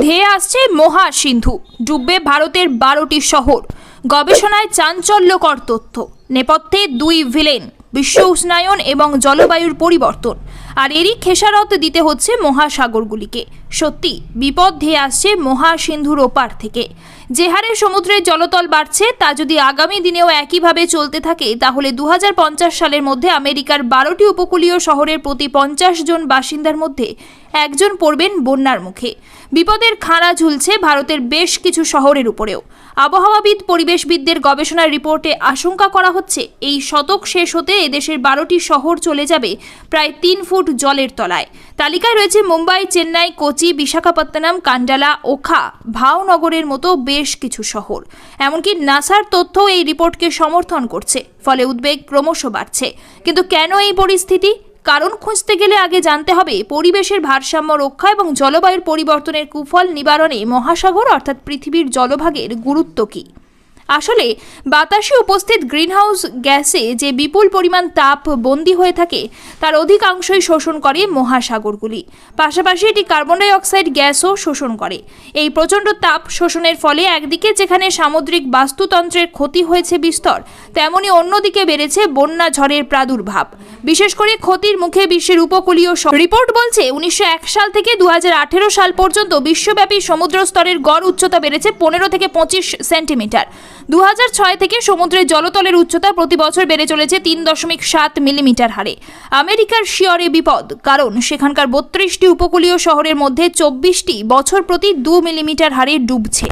ধেয়ে আসছে মহা সিন্ধু ডুববে ভারতের বারোটি শহর। গবেষণায় চাঞ্চল্যকর তথ্য। নেপথ্যে দুই ভিলেন। বিশ্ব উষ্ণায়ন এবং জলবায়ুর পরিবর্তন। আর এরই খেসারত দিতে হচ্ছে মহাসাগরগুলিকে। সত্যি, বিপদ ধেয়ে আসছে মহাসিন্ধুর ওপার থেকে। যে হারে সমুদ্রের জলতল বাড়ছে, তা যদি আগামী দিনেও একইভাবে চলতে থাকে, তাহলে দু হাজার পঞ্চাশ সালের মধ্যে আমেরিকার বারোটি উপকূলীয় শহরের প্রতি পঞ্চাশ জন বাসিন্দার মধ্যে একজন পড়বেন বন্যার মুখে। বিপদের খাঁড়া ঝুলছে ভারতের বেশ কিছু শহরের উপরেও। আবহাওয়াবিদ, পরিবেশবিদদের গবেষণার রিপোর্টে আশঙ্কা করা হচ্ছে, এই শতক শেষ হতে এদেশের বারোটি শহর চলে যাবে প্রায় তিন ফুট জলের তলায়। তালিকায় রয়েছে মুম্বাই, চেন্নাই, কোচি, বিশাখাপত্তনম, কান্ডালা, ওখা, ভাওনগরের মতো বেশ কিছু শহর। এমনকি নাসার তথ্য এই রিপোর্টকে সমর্থন করছে, ফলে উদ্বেগ ক্রমশ বাড়ছে। কিন্তু কেন এই পরিস্থিতি? কারণ খুঁজতে গেলে আগে জানতে হবে পরিবেশের ভারসাম্য রক্ষা এবং জলবায়ুর পরিবর্তনের কুফল নিবারণে মহাসাগর অর্থাৎ পৃথিবীর জলভাগের গুরুত্ব কী। আসলে, বাতাসে উপস্থিত গ্রিনহাউস গ্যাসে যে বিপুল পরিমাণ তাপ বন্দী হয়ে থাকে, তার অধিকাংশই শোষণ করে মহাসাগরগুলি। পাশাপাশি এটি কার্বন ডাইঅক্সাইড গ্যাসও শোষণ করে। এই প্রচণ্ড তাপ শোষণের ফলে একদিকে যেখানে সামুদ্রিক বাস্তুতন্ত্রের ক্ষতি হয়েছে বিস্তর, তেমনি অন্যদিকে বেড়েছে বন্যা ঝড়ের প্রাদুর্ভাব। বিশেষ করে ক্ষতির মুখে বিশ্বের উপকূলীয় রিপোর্ট বলছে, উনিশশো এক সাল থেকে দু হাজার আঠেরো সাল পর্যন্ত বিশ্বব্যাপী সমুদ্র স্তরের গড় উচ্চতা বেড়েছে পনেরো থেকে পঁচিশ সেন্টিমিটার। দু হাজার ছয় থেকে সমুদ্রের জলতলের উচ্চতা প্রতি বছর বেড়ে চলেছে তিন দশমিক সাত মিলিমিটার হারে। আমেরিকার শিয়রে বিপদ, কারণ সেখানকার বত্রিশটি উপকূলীয় শহরের মধ্যে চব্বিশটি বছর প্রতি দু মিলিমিটার হারে ডুবছে।